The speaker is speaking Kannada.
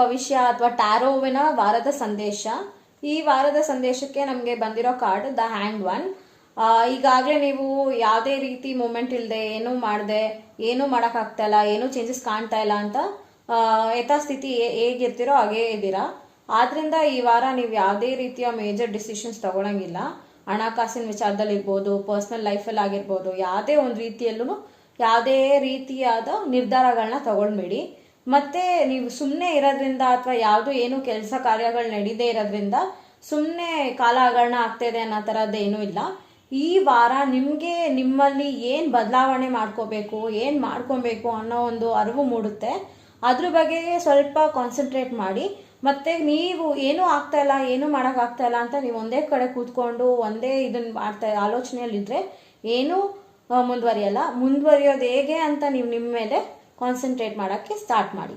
ಭವಿಷ್ಯ ಅಥವಾ ಟ್ಯಾರೋವಿನ ವಾರದ ಸಂದೇಶ. ಈ ವಾರದ ಸಂದೇಶಕ್ಕೆ ನಮಗೆ ಬಂದಿರೋ ಕಾರ್ಡ್, ದ ಹ್ಯಾಂಡ್ ಒನ್. ಈಗಾಗಲೇ ನೀವು ಯಾವುದೇ ರೀತಿ ಮೂಮೆಂಟ್ ಇಲ್ಲದೆ ಏನೂ ಮಾಡದೆ, ಏನೂ ಮಾಡೋಕ್ಕಾಗ್ತಾ ಇಲ್ಲ ಏನೂ ಚೇಂಜಸ್ ಕಾಣ್ತಾ ಇಲ್ಲ ಅಂತ ಯಥಾಸ್ಥಿತಿ ಹೇಗಿರ್ತಿರೋ ಹಾಗೇ ಇದ್ದೀರಾ. ಆದ್ರಿಂದ ಈ ವಾರ ನೀವು ಯಾವುದೇ ರೀತಿಯ ಮೇಜರ್ ಡಿಸಿಷನ್ಸ್ ತಗೊಳಂಗಿಲ್ಲ. ಹಣಕಾಸಿನ ವಿಚಾರದಲ್ಲಿ ಇರ್ಬೋದು ಪರ್ಸ್ನಲ್ ಲೈಫಲ್ಲಿ ಆಗಿರ್ಬೋದು, ಯಾವುದೇ ಒಂದು ರೀತಿಯಲ್ಲೂ ಯಾವುದೇ ರೀತಿಯಾದ ನಿರ್ಧಾರಗಳನ್ನ ತಗೊಳ್ಬೇಡಿ ಮತ್ತೆ ನೀವು ಸುಮ್ಮನೆ ಇರೋದ್ರಿಂದ ಅಥವಾ ಯಾವುದು ಏನು ಕೆಲಸ ಕಾರ್ಯಗಳು ನಡೀದೇ ಇರೋದ್ರಿಂದ ಸುಮ್ಮನೆ ಕಾಲಹರಣ ಆಗ್ತಿದೆ ಅನ್ನೋ ಥರದ್ದೇನೂ ಇಲ್ಲ. ಈ ವಾರ ನಿಮಗೆ ನಿಮ್ಮಲ್ಲಿ ಏನು ಬದಲಾವಣೆ ಮಾಡ್ಕೋಬೇಕು, ಏನು ಮಾಡ್ಕೊಬೇಕು ಅನ್ನೋ ಒಂದು ಅರಿವು ಮೂಡುತ್ತೆ. ಅದ್ರ ಬಗ್ಗೆ ಸ್ವಲ್ಪ ಕಾನ್ಸಂಟ್ರೇಟ್ ಮಾಡಿ, ಮತ್ತೆ ನೀವು ಏನೂ ಆಗ್ತಾ ಇಲ್ಲ, ಏನೂ ಮಾಡೋಕ್ಕಾಗ್ತಾ ಇಲ್ಲ ಅಂತ ನೀವು ಒಂದೇ ಕಡೆ ಕೂತ್ಕೊಂಡು, ಒಂದೇ ಇದನ್ನ ಮಾಡ್ತಾ ಆಲೋಚನೆಯಲ್ಲಿದ್ದರೆ ಏನೂ ಮುಂದುವರಿಯಲ್ಲ. ಮುಂದುವರಿಯೋದು ಹೇಗೆ ಅಂತ ನೀವು ನಿಮ್ಮ ಮೇಲೆ ಕಾನ್ಸಂಟ್ರೇಟ್ ಮಾಡೋಕ್ಕೆ ಸ್ಟಾರ್ಟ್ ಮಾಡಿ.